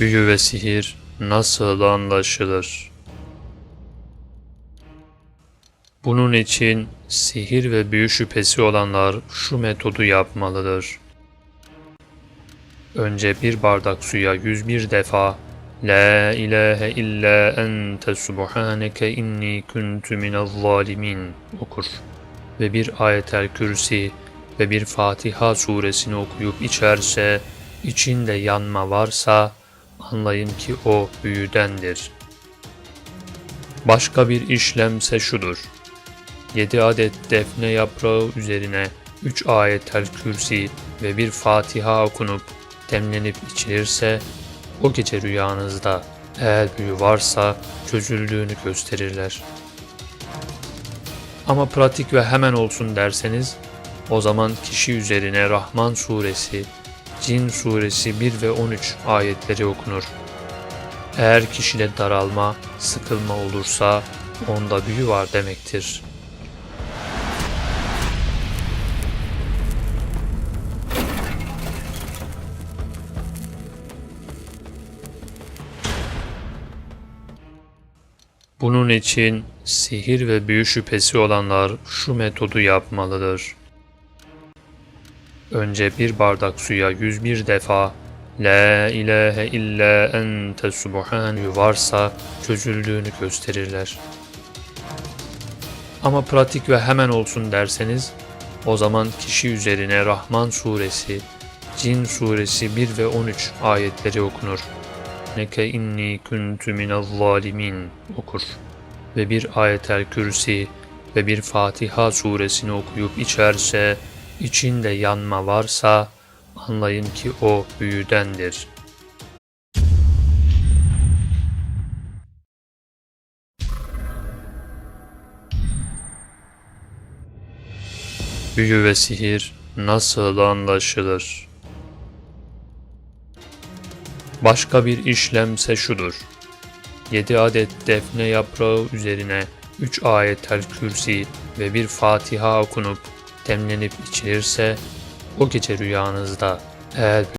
Büyü ve sihir nasıl anlaşılır? Bunun için sihir ve büyü şüphesi olanlar şu metodu yapmalıdır. Önce bir bardak suya 101 defa La ilahe illa ente subhaneke inni kuntu minez zalimin okur ve bir ayetel kürsi ve bir Fatiha suresini okuyup içerse, içinde yanma varsa anlayın ki o büyüdendir. Başka bir işlemse şudur. 7 adet defne yaprağı üzerine 3 ayetel kürsi ve bir Fatiha okunup demlenip içilirse o gece rüyanızda eğer büyü varsa çözüldüğünü gösterirler. Ama pratik ve hemen olsun derseniz o zaman kişi üzerine Rahman suresi, Cin suresi 1 ve 13 ayetleri okunur. Eğer kişide daralma, sıkılma olursa onda büyü var demektir. Bunun için sihir ve büyü şüphesi olanlar şu metodu yapmalıdır. Önce bir bardak suya 101 defa La ilahe illa ente subhanü varsa çözüldüğünü gösterirler. Ama pratik ve hemen olsun derseniz o zaman kişi üzerine Rahman suresi, Cin suresi 1 ve 13 ayetleri okunur. Neke inni kuntu minez zalimin okur ve bir ayetel kürsi ve bir Fatiha suresini okuyup içerse, içinde yanma varsa anlayın ki o büyüdendir. Büyü ve sihir nasıl anlaşılır? Başka bir işlemse şudur. 7 adet defne yaprağı üzerine 3 ayetel kürsi ve bir Fatiha okunup demlenip içilirse o gece rüyanızda eğer